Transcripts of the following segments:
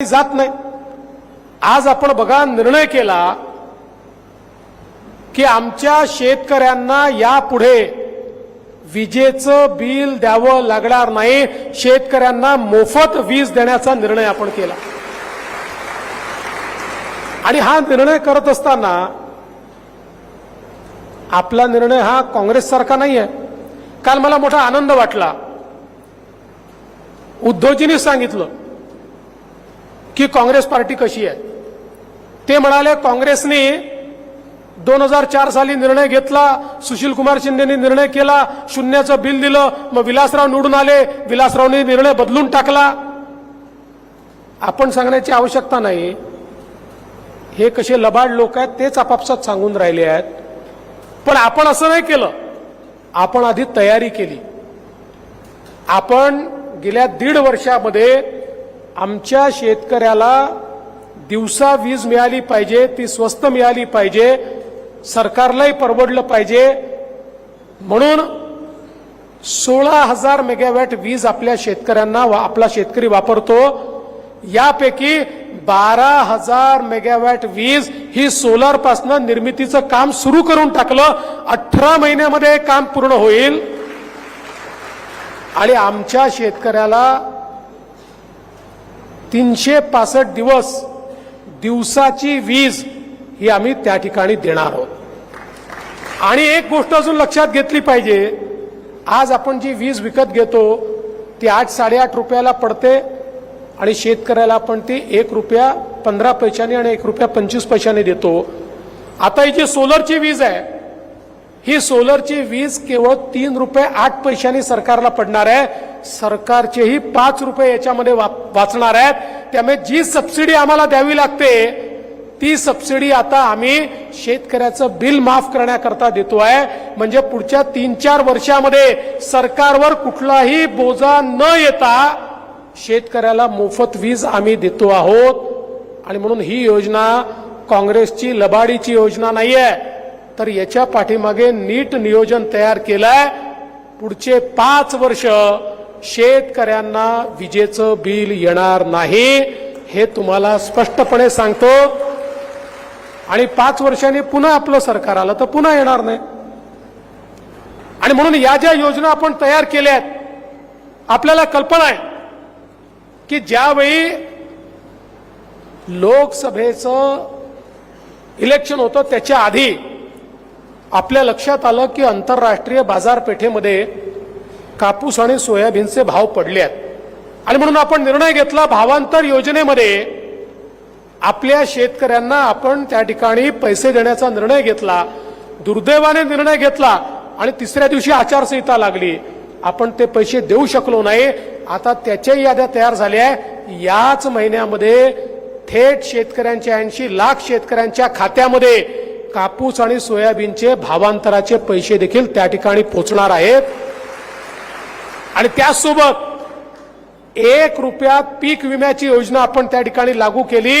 जात नाही. आज आपण बघा निर्णय केला की आमच्या शेतकऱ्यांना यापुढे विजेचं बिल द्यावं लागणार नाही. शेतकऱ्यांना मोफत वीज देण्याचा निर्णय आपण केला. आणि हा निर्णय करत असताना आपला निर्णय हा काँग्रेससारखा नाही आहे काल मला मोठा आनंद वाटला. उद्धवजींनी सांगितलं की काँग्रेस पार्टी कशी आहे? ते म्हणाले काँग्रेसने दोन हजार चार साली निर्णय घेतला सुशील कुमार शिंदेनी निर्णय केला शून्याचं बिल दिलं मग विलासराव निवडून आले विलासरावने निर्णय बदलून टाकला. आपण सांगण्याची आवश्यकता नाही. हे कसे लबाड लोक आहेत तेच आपापसात सांगून राहिले आहेत. पण आपण असं नाही केलं. आपण आधी तयारी केली. आपण गेल्या दीड वर्षामध्ये आमच्या शेतकऱ्याला दिवसा वीज मिळाली पाहिजे ती स्वस्त मिळाली पाहिजे सरकारलाही परवडलं पाहिजे. म्हणून सोळा हजार मेगावॅट वीज आपल्या शेतकऱ्यांना वा- आपला शेतकरी वापरतो. यापैकी बारा हजार मेगावॅट वीज ही सोलारपासनं निर्मितीचं काम सुरू करून टाकलं. अठरा महिन्यामध्ये काम पूर्ण होईल. आणि आमच्या शेतकऱ्याला तीनशे पासष्ट दिवस दिवसाची वीज ही आम्ही त्या ठिकाणी देणार आहोत. आणि एक गोष्ट अजून लक्षात घेतली पाहिजे आज आपण जी वीज विकत घेतो ती आठ साडेआठ रुपयाला पडते आणि शेतकऱ्याला आपण ती एक रुपया पंधरा पैशाने आणि एक रुपया पंचवीस पैशाने देतो. आता ही जी सोलरची वीज आहे ही सोलरची वीज केवळ तीन रुपये आठ पैशांनी सरकारला पडणार आहे. सरकारचेही पाच रुपये याच्यामध्ये वा- वाचणार आहेत. त्यामुळे जी सबसिडी आम्हाला द्यावी लागते ती सबसिडी आता आम्ही शेतकऱ्याचं बिल माफ करण्याकरता देतो आहे. म्हणजे पुढच्या तीन चार वर्षामध्ये सरकारवर कुठलाही बोजा न येता शेतकऱ्याला मोफत वीज आम्ही देतो आहोत. आणि म्हणून ही योजना काँग्रेसची लबाडीची योजना नाही आहे तर याच्या पाठीमागे नीट नियोजन तयार केलंय. पुढचे पाच वर्ष शेतकऱ्यांना विजेचं बिल येणार नाही हे तुम्हाला स्पष्टपणे सांगतो. आणि पाच वर्षांनी पुन्हा आपलं सरकार आलं तर पुन्हा येणार नाही. आणि म्हणून या ज्या योजना आपण तयार केल्या आहेत आपल्याला कल्पना आहे की ज्यावेळी लोकसभेचं इलेक्शन होतं त्याच्या आधी आपल्या लक्षात आलं की आंतरराष्ट्रीय बाजारपेठेमध्ये कापूस आणि सोयाबीनचे भाव पडले आहेत. आणि म्हणून आपण निर्णय घेतला भावांतर योजनेमध्ये आपल्या शेतकऱ्यांना आपण त्या ठिकाणी पैसे देण्याचा निर्णय घेतला दुर्दैवाने निर्णय घेतला आणि तिसऱ्या दिवशी आचारसंहिता लागली. आपण ते पैसे देऊ शकलो नाही. आता त्याच्याही याद्या तयार झाल्या याच महिन्यामध्ये थेट शेतकऱ्यांच्या ऐंशी लाख शेतकऱ्यांच्या खात्यामध्ये कापूस आणि सोयाबीनचे भावांतराचे पैसे देखील त्या ठिकाणी पोचणार आहेत. आणि त्याचसोबत एक रुपयात पीक विम्याची योजना आपण त्या ठिकाणी लागू केली.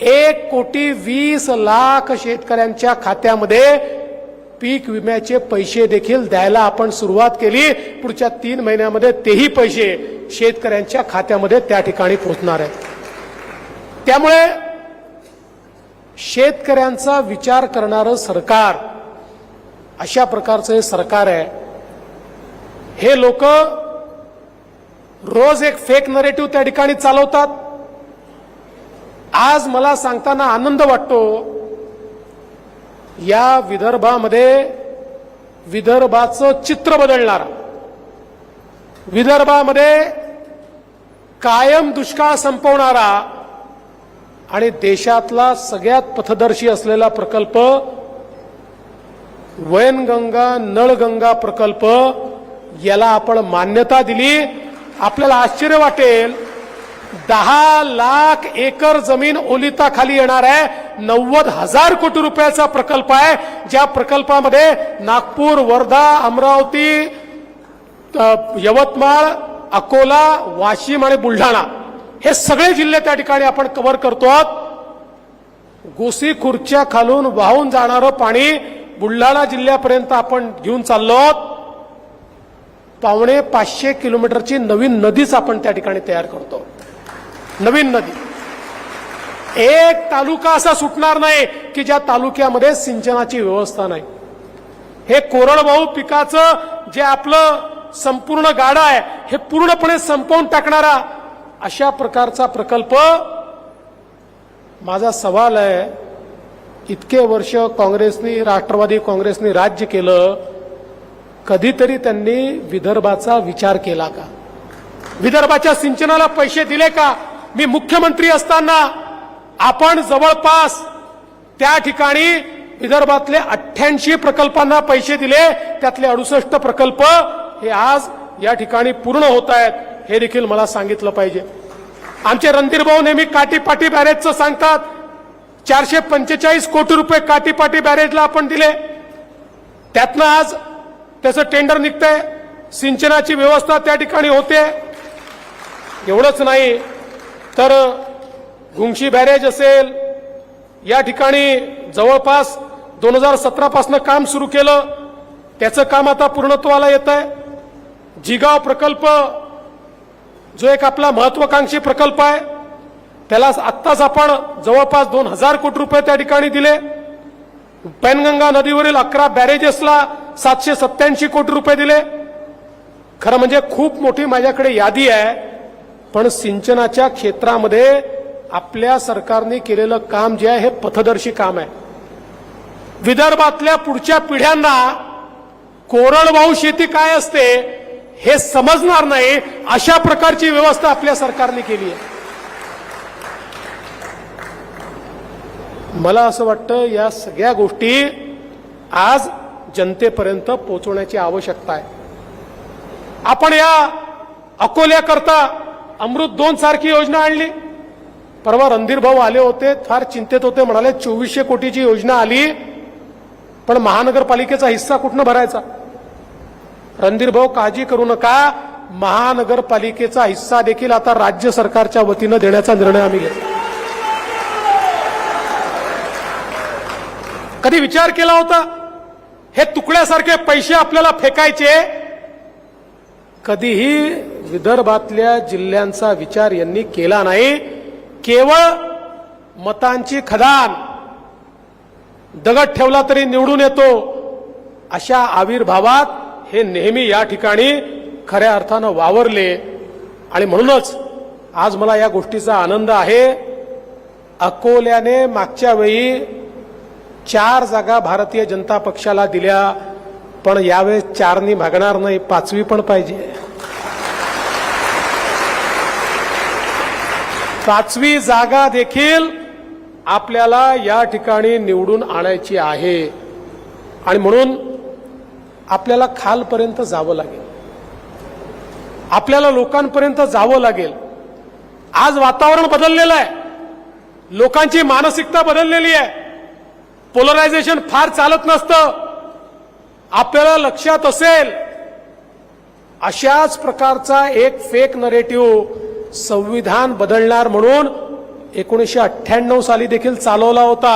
एक कोटी वीस लाख शेतकऱ्यांच्या खात्यामध्ये पीक विम्याचे पैसे देखील द्यायला आपण सुरुवात केली. पुढच्या तीन महिन्यामध्ये तेही पैसे शेतकऱ्यांच्या खात्यामध्ये त्या ठिकाणी पोहोचणार आहेत. त्यामुळे शेतकऱ्यांचा विचार करणारं सरकार अशा प्रकारचं हे सरकार आहे. हे लोक रोज एक फेक नरेटिव्ह त्या ठिकाणी चालवतात. आज मला सांगताना आनंद वाटतो या विदर्भामध्ये विदर्भाचं चित्र बदलणार. विदर्भामध्ये कायम दुष्काळ संपवणारा आणि देशातला सगळ्यात पथदर्शी असलेला प्रकल्प वयनगंगा नळगंगा प्रकल्प याला आपण मान्यता दिली. आपल्याला आश्चर्य वाटेल. दहा लाख एकर जमीन ओलिताखाली येणार आहे. नव्वद हजार कोटी रुपयाचा प्रकल्प आहे. ज्या प्रकल्पामध्ये नागपूर वर्धा अमरावती यवतमाळ अकोला वाशिम आणि बुलढाणा हे सगळे जिल्हे त्या ठिकाणी आपण कव्हर करतो आहोत. गोसी खुर्च्या खालून वाहून जाणारं पाणी बुलढाणा जिल्ह्यापर्यंत आपण घेऊन चाललो आहोत. पावणे पाचशे किलोमीटरची नवीन नदीच आपण त्या ठिकाणी तयार करतो. नवीन नदी. एक तालुका असा सुटणार नाही की ज्या तालुक्यामध्ये सिंचनाची व्यवस्था नाही. हे कोरडवाहू पिकाचं जे आपलं संपूर्ण गाडा आहे हे पूर्णपणे संपवून टाकणारा अशा प्रकारचा प्रकल्प माझा सवाल आहे. इतके वर्ष काँग्रेसनी राष्ट्रवादी काँग्रेसनी राज्य केलं कधीतरी त्यांनी विदर्भाचा विचार केला का? विदर्भाच्या सिंचनाला पैसे दिले का? मी मुख्यमंत्री असताना आपण जवळपास त्या ठिकाणी विदर्भातले अठ्ठ्याऐंशी प्रकल्पांना पैसे दिले त्यातले अडुसष्ट प्रकल्प हे आज या ठिकाणी पूर्ण होत आहेत हे देखील मला सांगितलं पाहिजे. आमचे रणधीरभाऊ नेहमी काटीपाटी बॅरेजचं सांगतात चारशे पंचेचाळीस कोटी रुपये काटीपाटी बॅरेजला आपण दिले. त्यातनं आज त्याचं टेंडर निघतंय. सिंचनाची व्यवस्था त्या ठिकाणी होते. एवढंच नाही तर घुंगशी बॅरेज असेल या ठिकाणी जवळपास दोन हजार सतरापासून काम सुरू केलं. त्याचं काम आता पूर्णत्वाला येत आहे जिगाव प्रकल्प जो एक आपला महत्वाकांक्षी प्रकल्प आहे त्याला आत्ताच आपण जवळपास दोन हजार कोटी रुपये त्या ठिकाणी दिले. पैनगंगा नदीवरील अकरा बॅरेजेसला सातशे सत्त्याऐंशी कोटी रुपये दिले. खरं म्हणजे खूप मोठी माझ्याकडे यादी आहे. पण सिंचनाच्या क्षेत्रामध्ये आपल्या सरकारने केलेलं काम जे आहे हे पथदर्शी काम आहे. विदर्भातल्या पुढच्या पिढ्यांना कोरडवाहू शेती काय असते हे समजणार नाही. अशा प्रकारची व्यवस्था आपल्या सरकारने केली आहे. मला असं वाटतं या सगळ्या गोष्टी आज जनतेपर्यंत पोहोचवण्याची आवश्यकता आहे. आपण या अकोल्याकरता अमृत दोन सारखी योजना आणली. परवा रणधीर भाऊ आले होते फार चिंतेत होते म्हणाले चोवीसशे कोटीची योजना आली पण महानगरपालिकेचा हिस्सा कुठनं भरायचा? रणधीर भाऊ काळजी करू नका महानगरपालिकेचा हिस्सा देखील आता राज्य सरकारच्या वतीनं देण्याचा निर्णय आम्ही घेतला. कधी विचार केला होता? हे तुकड्यासारखे पैसे आपल्याला फेकायचे? कधीही विदर्भातल्या जिल्ह्यांचा विचार यांनी केला नाही. केवळ मतांची खदान. दगड ठेवला तरी निवडून येतो. अशा आविर्भावात हे नेहमी या ठिकाणी खऱ्या अर्थानं वावरले. आणि म्हणूनच आज मला या गोष्टीचा आनंद आहे. अकोल्याने मागच्या वेळी चार जागा भारतीय जनता पक्षाला दिल्या पण यावेळेस चारनी भागणार नाही पाचवी पण पाहिजे. पाचवी जागा देखील आपल्याला या ठिकाणी निवडून आणायची आहे. आणि म्हणून आपल्याला खालपर्यंत जावं लागेल. आपल्याला लोकांपर्यंत जावं लागेल. आज वातावरण बदललेलं आहे. लोकांची मानसिकता बदललेली आहे. पोलरायझेशन फार चालत नसतं. आपल्याला लक्षात असेल अशाच प्रकारचा एक फेक नरेटिव्ह संविधान बदलणार म्हणून एकोणीसशे अठ्ठ्याण्णव साली देखील चालवला होता.